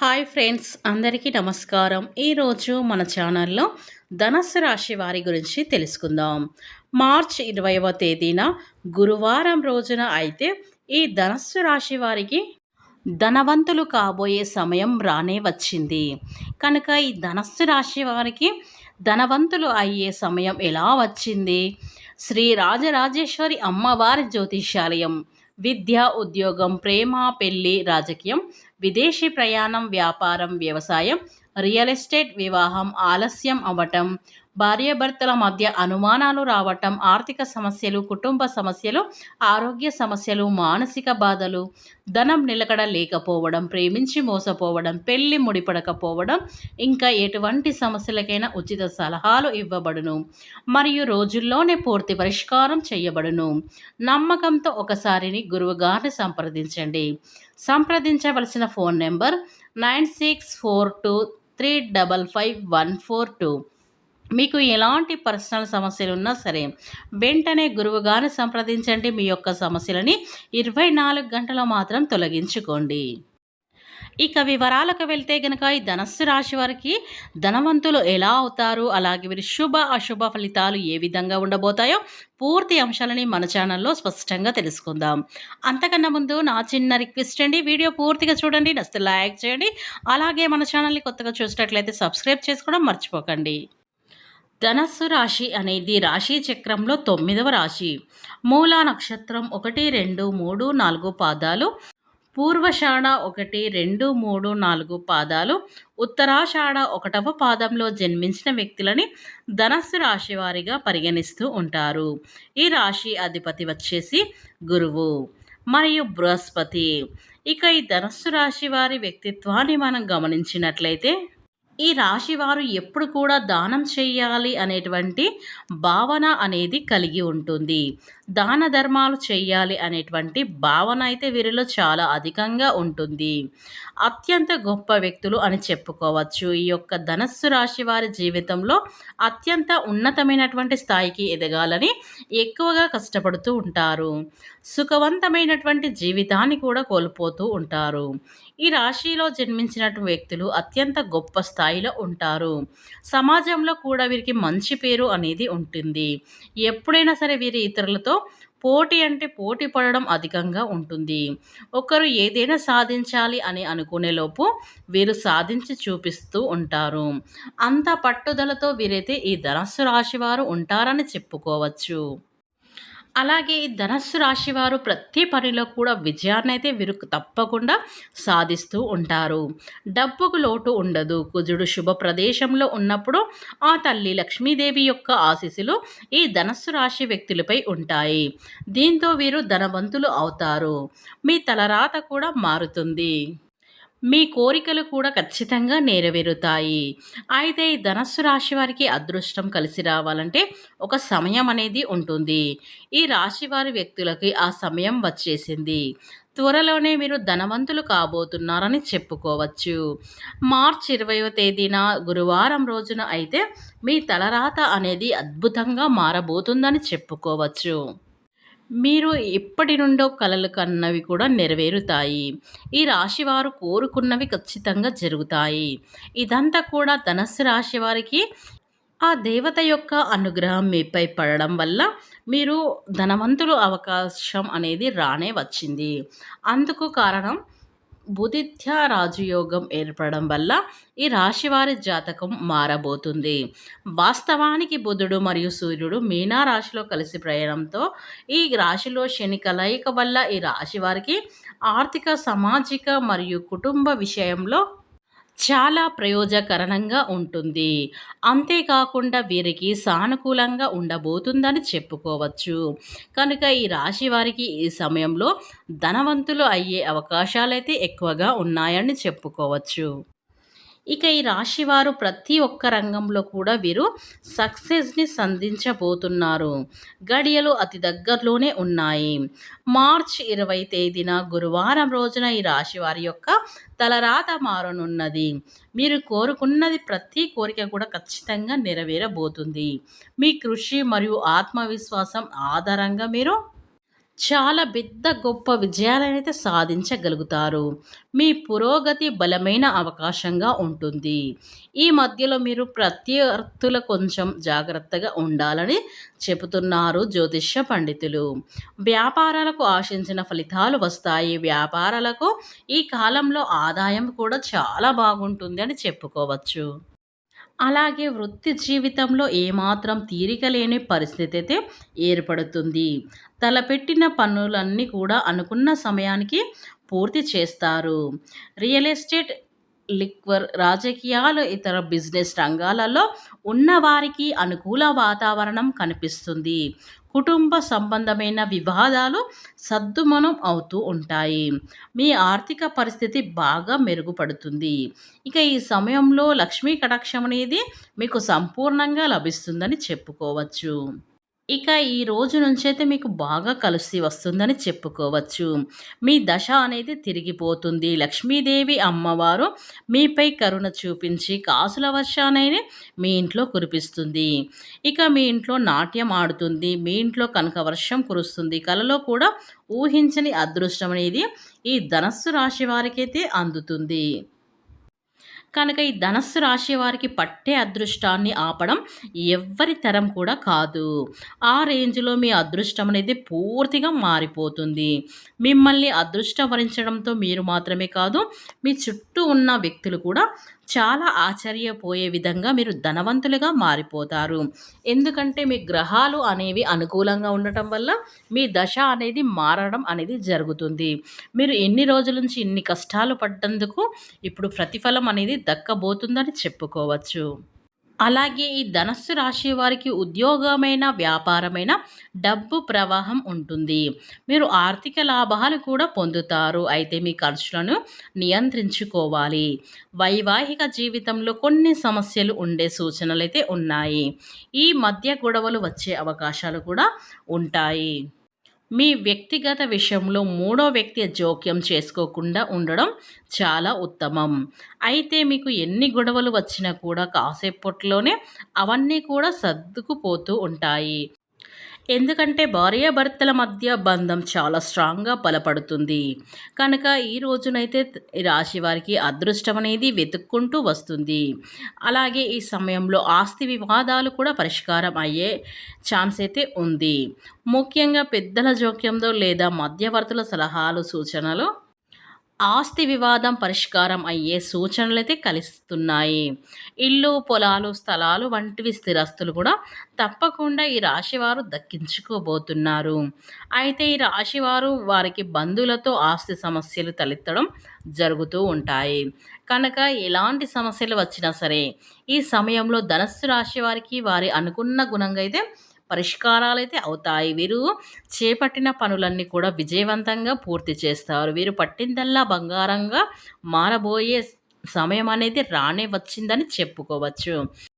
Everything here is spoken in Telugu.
హాయ్ ఫ్రెండ్స్ అందరికీ నమస్కారం. ఈరోజు మన ఛానల్లో ధనస్సు రాశి వారి గురించి తెలుసుకుందాం. మార్చ్ ఇరవైవ తేదీన గురువారం రోజున అయితే ఈ ధనస్సు రాశి వారికి ధనవంతులు కాబోయే సమయం రానే వచ్చింది. కనుక ఈ ధనస్సు రాశి వారికి ధనవంతులు అయ్యే సమయం ఎలా వచ్చింది? శ్రీ రాజరాజేశ్వరి అమ్మవారి జ్యోతిష్యాలయం విద్య ఉద్యోగం ప్రేమ పెళ్ళి రాజకీయం విదేశీ ప్రయాణం వ్యాపారం వ్యవసాయం రియల్ ఎస్టేట్ వివాహం ఆలస్యం అవ్వటం భార్యాభర్తల మధ్య అనుమానాలు రావటం ఆర్థిక సమస్యలు కుటుంబ సమస్యలు ఆరోగ్య సమస్యలు మానసిక బాధలు ధనం నిలకడ లేకపోవడం ప్రేమించి మోసపోవడం పెళ్ళి ముడిపడకపోవడం ఇంకా ఎటువంటి సమస్యలకైనా ఉచిత సలహాలు ఇవ్వబడును. మరియు రోజుల్లోనే పూర్తి పరిష్కారం చేయబడును. నమ్మకంతో ఒకసారిని గురువుగారిని సంప్రదించండి. సంప్రదించవలసిన phone number nine six four two three double five one four two. మీకు ఎలాంటి పర్సనల్ సమస్యలు ఉన్నా సరే వెంటనే గురువుగారిని సంప్రదించండి. మీ యొక్క సమస్యలని ఇరవై నాలుగు గంటలు మాత్రం తొలగించుకోండి. ఇక వివరాలకు వెళ్తే గనక ఈ ధనస్సు రాశి వారికి ధనవంతులు ఎలా అవుతారు? అలాగే వీరి శుభ అశుభ ఫలితాలు ఏ విధంగా ఉండబోతాయో పూర్తి అంశాలని మన ఛానల్లో స్పష్టంగా తెలుసుకుందాం. అంతకన్నా ముందు నా చిన్న రిక్వెస్ట్ అండి వీడియో పూర్తిగా చూడండి నచ్చితే లైక్ చేయండి అలాగే మన ఛానల్ని కొత్తగా చూసినట్లయితే సబ్స్క్రైబ్ చేసుకోవడం మర్చిపోకండి. ధనస్సు రాశి అనేది రాశి చక్రంలో తొమ్మిదవ రాశి. మూలా నక్షత్రం ఒకటి రెండు మూడు నాలుగు పాదాలు. పూర్వషాఢ ఒకటి రెండు మూడు నాలుగు పాదాలు ఉత్తరాషాఢ ఒకటవ పాదంలో జన్మించిన వ్యక్తులని ధనస్సు రాశి వారిగా పరిగణిస్తూ ఉంటారు. ఈ రాశి అధిపతి వచ్చేసి గురువు మరియు బృహస్పతి. ఇక ఈ ధనస్సు రాశి వారి వ్యక్తిత్వాన్ని మనం గమనించినట్లయితే ఈ రాశి వారు ఎప్పుడు కూడా దానం చేయాలి అనేటువంటి భావన అనేది కలిగి ఉంటుంది. దాన ధర్మాలు చేయాలి అనేటువంటి భావన అయితే వీరిలో చాలా అధికంగా ఉంటుంది. అత్యంత గొప్ప వ్యక్తులు అని చెప్పుకోవచ్చు. ఈ యొక్క ధనస్సు రాశి వారి జీవితంలో అత్యంత ఉన్నతమైనటువంటి స్థాయికి ఎదగాలని ఎక్కువగా కష్టపడుతూ ఉంటారు. సుఖవంతమైనటువంటి జీవితాన్ని కూడా కోల్పోతూ ఉంటారు. ఈ రాశిలో జన్మించినటువంటి వ్యక్తులు అత్యంత గొప్ప స్థాయి స్థాయిలో ఉంటారు. సమాజంలో కూడా వీరికి మంచి పేరు అనేది ఉంటుంది. ఎప్పుడైనా సరే వీరి ఇతరులతో పోటీ అంటే పోటీ పడడం అధికంగా ఉంటుంది. ఒకరు ఏదైనా సాధించాలి అని అనుకునేలోపు వీరు సాధించి చూపిస్తూ ఉంటారు. అంత పట్టుదలతో వీరైతే ఈ ధనస్సు రాశి వారు ఉంటారని చెప్పుకోవచ్చు. అలాగే ఈ ధనస్సు రాశి వారు ప్రతి పనిలో కూడా విజయాన్ని అయితే వీరు తప్పకుండా సాధిస్తూ ఉంటారు. డబ్బుకు లోటు ఉండదు. కుజుడు శుభ ప్రదేశంలో ఉన్నప్పుడు ఆ తల్లి లక్ష్మీదేవి యొక్క ఆశీస్సులు ఈ ధనస్సు రాశి వ్యక్తులపై ఉంటాయి. దీంతో వీరు ధనవంతులు అవుతారు. మీ తలరాత కూడా మారుతుంది. మీ కోరికలు కూడా ఖచ్చితంగా నెరవేరుతాయి. అయితే ఈ ధనస్సు రాశి వారికి అదృష్టం కలిసి రావాలంటే ఒక సమయం అనేది ఉంటుంది. ఈ రాశి వారి వ్యక్తులకి ఆ సమయం వచ్చేసింది. త్వరలోనే మీరు ధనవంతులు కాబోతున్నారని చెప్పుకోవచ్చు. మార్చ్ ఇరవైవ తేదీన గురువారం రోజున అయితే మీ తలరాత అనేది అద్భుతంగా మారబోతుందని చెప్పుకోవచ్చు. మీరు ఎప్పటి నుండో కలలు కన్నవి కూడా నెరవేరుతాయి. ఈ రాశి వారు కోరుకున్నవి ఖచ్చితంగా జరుగుతాయి. ఇదంతా కూడా ధనస్సు రాశి వారికి ఆ దేవత యొక్క అనుగ్రహం మీపై పడడం వల్ల మీరు ధనవంతులు అవకాశం అనేది రానే వచ్చింది. అందుకు కారణం బుధిత్య రాజయోగం ఏర్పడడం వల్ల ఈ రాశివారి జాతకం మారబోతుంది. వాస్తవానికి బుధుడు మరియు సూర్యుడు మీనా రాశిలో కలిసి ప్రయాణంతో ఈ రాశిలో శని కలయిక వల్ల ఈ రాశి వారికి ఆర్థిక సామాజిక మరియు కుటుంబ విషయంలో చాలా ప్రయోజకరణంగా ఉంటుంది. అంతేకాకుండా వీరికి సానుకూలంగా ఉండబోతుందని చెప్పుకోవచ్చు. కనుక ఈ రాశి వారికి ఈ సమయంలో ధనవంతులు అయ్యే అవకాశాలైతే ఎక్కువగా ఉన్నాయని చెప్పుకోవచ్చు. ఇక ఈ రాశివారు ప్రతి ఒక్క రంగంలో కూడా వీరు సక్సెస్ని సంధించబోతున్నారు. గడియలు అతి దగ్గరలోనే ఉన్నాయి. మార్చ్ ఇరవై తేదీన గురువారం రోజున ఈ రాశి వారి యొక్క తలరాత మారనున్నది. మీరు కోరుకున్నది ప్రతి కోరిక కూడా ఖచ్చితంగా నెరవేరబోతుంది. మీ కృషి మరియు ఆత్మవిశ్వాసం ఆధారంగా మీరు చాలా పెద్ద గొప్ప విజయాలనైతే సాధించగలుగుతారు. మీ పురోగతి బలమైన అవకాశంగా ఉంటుంది. ఈ మధ్యలో మీరు ప్రత్యర్థుల కొంచెం జాగ్రత్తగా ఉండాలని చెబుతున్నారు జ్యోతిష్య పండితులు. వ్యాపారాలకు ఆశించిన ఫలితాలు వస్తాయి. వ్యాపారాలకు ఈ కాలంలో ఆదాయం కూడా చాలా బాగుంటుంది అని చెప్పుకోవచ్చు. అలాగే వృత్తి జీవితంలో ఏమాత్రం తీరిక లేని పరిస్థితి అయితే ఏర్పడుతుంది. తలపెట్టిన పనులన్నీ కూడా అనుకున్న సమయానికి పూర్తి చేస్తారు. రియల్ ఎస్టేట్ లిక్వర్ రాజకీయాలు ఇతర బిజినెస్ రంగాలలో ఉన్నవారికి అనుకూల వాతావరణం కనిపిస్తుంది. కుటుంబ సంబంధమైన వివాదాలు సద్దుమనం అవుతూ ఉంటాయి. మీ ఆర్థిక పరిస్థితి బాగా మెరుగుపడుతుంది. ఇక ఈ సమయంలో లక్ష్మీ కటాక్షం అనేది మీకు సంపూర్ణంగా లభిస్తుందని చెప్పుకోవచ్చు. ఇక ఈ రోజు నుంచి అయితే మీకు బాగా కలిసి వస్తుందని చెప్పుకోవచ్చు. మీ దశ అనేది తిరిగిపోతుంది. లక్ష్మీదేవి అమ్మవారు మీపై కరుణ చూపించి కాసుల వర్షానైనా మీ ఇంట్లో కురిపిస్తుంది. ఇక మీ ఇంట్లో నాట్యం ఆడుతుంది. మీ ఇంట్లో కనక వర్షం కురుస్తుంది. కలలో కూడా ఊహించని అదృష్టం అనేది ఈ ధనస్సు రాశి వారికైతే అందుతుంది. కనుక ఈ ధనస్సు రాశి వారికి పట్టే అదృష్టాన్ని ఆపడం ఎవ్వరి తరం కూడా కాదు. ఆ రేంజ్లో మీ అదృష్టం అనేది పూర్తిగా మారిపోతుంది. మిమ్మల్ని అదృష్టవరించడంతో మీరు మాత్రమే కాదు మీ చుట్టూ ఉన్న వ్యక్తులు కూడా చాలా ఆశ్చర్యపోయే విధంగా మీరు ధనవంతులుగా మారిపోతారు. ఎందుకంటే మీ గ్రహాలు అనేవి అనుకూలంగా ఉండటం వల్ల మీ దశ అనేది మారడం అనేది జరుగుతుంది. మీరు ఎన్ని రోజుల నుంచి ఇన్ని కష్టాలు పడ్డందుకు ఇప్పుడు ప్రతిఫలం అనేది దక్కబోతుందని చెప్పుకోవచ్చు. అలాగే ఈ ధనస్సు రాశి వారికి ఉద్యోగమైన వ్యాపారమైన డబ్బు ప్రవాహం ఉంటుంది. మీరు ఆర్థిక లాభాలు కూడా పొందుతారు. అయితే మీ ఖర్చులను నియంత్రించుకోవాలి. వైవాహిక జీవితంలో కొన్ని సమస్యలు ఉండే సూచనలు అయితే ఉన్నాయి. ఈ మధ్య గొడవలు వచ్చే అవకాశాలు కూడా ఉంటాయి. మీ వ్యక్తిగత విషయంలో మూడో వ్యక్తి జోక్యం చేసుకోకుండా ఉండడం చాలా ఉత్తమం. అయితే మీకు ఎన్ని గొడవలు వచ్చినా కూడా కాసేపట్లోనే అవన్నీ కూడా సర్దుకుపోతూ ఉంటాయి. ఎందుకంటే భార్యాభర్తల మధ్య బంధం చాలా స్ట్రాంగ్గా బలపడుతుంది. కనుక ఈ రోజునైతే రాశి వారికి అదృష్టం అనేది వెతుక్కుంటూ వస్తుంది. అలాగే ఈ సమయంలో ఆస్తి వివాదాలు కూడా పరిష్కారం అయ్యే ఛాన్స్ అయితే ఉంది. ముఖ్యంగా పెద్దల జోక్యంతో లేదా మధ్యవర్తుల సలహాలు సూచనలు ఆస్తి వివాదం పరిష్కారం అయ్యే సూచనలైతే కలిస్తున్నాయి. ఇల్లు పొలాలు స్థలాలు వంటివి స్థిరాస్తులు కూడా తప్పకుండా ఈ రాశివారు దక్కించుకోబోతున్నారు. అయితే ఈ రాశివారు వారికి బంధువులతో ఆస్తి సమస్యలు తలెత్తడం జరుగుతూ ఉంటాయి. కనుక ఎలాంటి సమస్యలు వచ్చినా సరే ఈ సమయంలో ధనస్సు రాశి వారికి వారి అనుకున్న గుణంగా అయితే పరిష్కారాలు అయితే అవుతాయి. వీరు చేపట్టిన పనులన్నీ కూడా విజయవంతంగా పూర్తి చేస్తారు. వీరు పట్టిందల్లా బంగారంగా మారబోయే సమయం అనేది రానే వచ్చిందని చెప్పుకోవచ్చు.